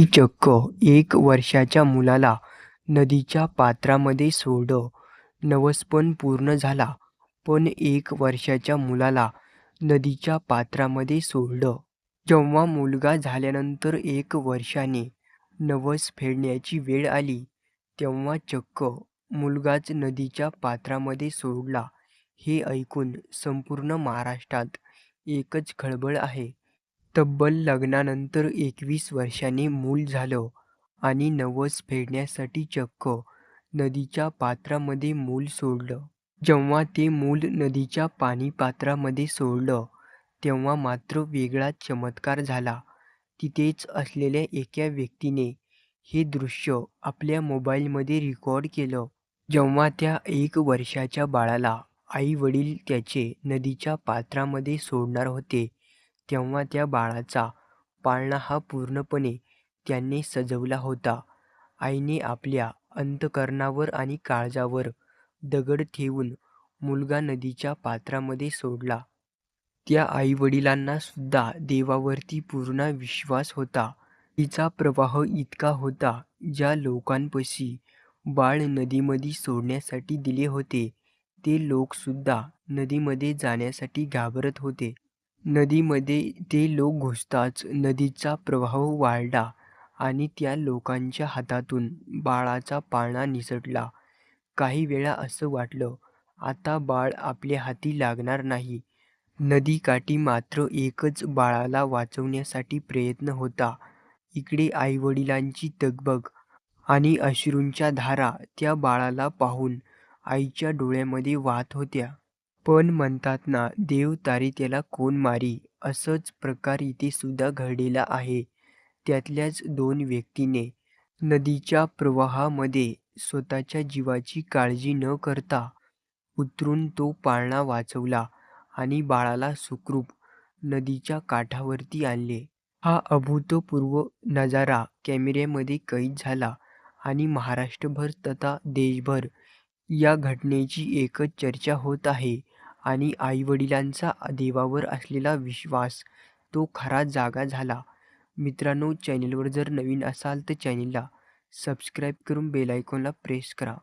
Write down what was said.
ती चक्क एक वर्षाच्या मुलाला नदीच्या पात्रामध्ये सोडं नवसपण पूर्ण झाला. पण एक वर्षाच्या मुलाला नदीच्या पात्रामध्ये सोडलं. जेव्हा मुलगा झाल्यानंतर एक वर्षाने नवस फेडण्याची वेळ आली, तेव्हा चक्क मुलगाच नदीच्या पात्रामध्ये सोडला. हे ऐकून संपूर्ण महाराष्ट्रात एकच खळबळ आहे. तब्बल लग्नानंतर एकवीस वर्षांनी मूल झालं आणि नवस फेडण्यासाठी चक्क नदीच्या पात्रामध्ये मूल सोडलं. जेव्हा ते मूल नदीच्या पाणीपात्रामध्ये सोडलं, तेव्हा मात्र वेगळाच चमत्कार झाला. तिथेच असलेल्या एका व्यक्तीने हे दृश्य आपल्या मोबाईलमध्ये रेकॉर्ड केलं. जेव्हा त्या एक वर्षाच्या बाळाला आई-वडील त्याचे नदीच्या पात्रामध्ये सोडणार होते, तेव्हा त्या बाळाचा पाळणा हा पूर्णपणे त्याने सजवला होता. आईने आपल्या अंतःकरणावर आणि काळजावर दगड ठेवून मुलगा नदीच्या पात्रामध्ये सोडला. त्या आई-वडिलांना सुद्धा देवावरती पूर्ण विश्वास होता. नदीचा प्रवाह इतका होता, ज्या लोकांपाशी बाळ नदीमध्ये सोडण्यासाठी दिले होते, ते लोकसुद्धा नदीमध्ये जाण्यासाठी घाबरत होते. नदीमध्ये ते लोक घुसताच नदीचा प्रवाह वाढला आणि त्या लोकांच्या हातातून बाळाचा पाळणा निसटला. काही वेळा असं वाटलं, आता बाळ आपल्या हाती लागणार नाही. नदीकाठी मात्र एकच बाळाला वाचवण्यासाठी प्रयत्न होता. इकडे आईवडिलांची दगबग आणि अश्रूंच्या धारा त्या बाळाला पाहून आईच्या डोळ्यामध्ये वाहत होत्या. पण म्हणतात ना, देव तारी त्याला कोण मारी, असाच प्रकार इथे सुद्धा घडलेला आहे. त्यातल्याच दोन व्यक्तीने नदीच्या प्रवाहामध्ये स्वतःच्या जीवाची काळजी न करता उतरून तो पाळणा वाचवला आणि बाळाला सुखरूप नदीच्या काठावरती आणले. हा अभूतपूर्व नजारा कॅमेऱ्यामध्ये कैद झाला आणि महाराष्ट्रभर तथा देशभर या घटनेची एकच चर्चा होत आहे आणि आईवडिलांचा देवावर असलेला विश्वास तो खरा जागा झाला. मित्रांनो, चॅनेलवर जर नवीन असाल तर चॅनेलला सबस्क्राईब करून बेल आयकॉनला प्रेस करा.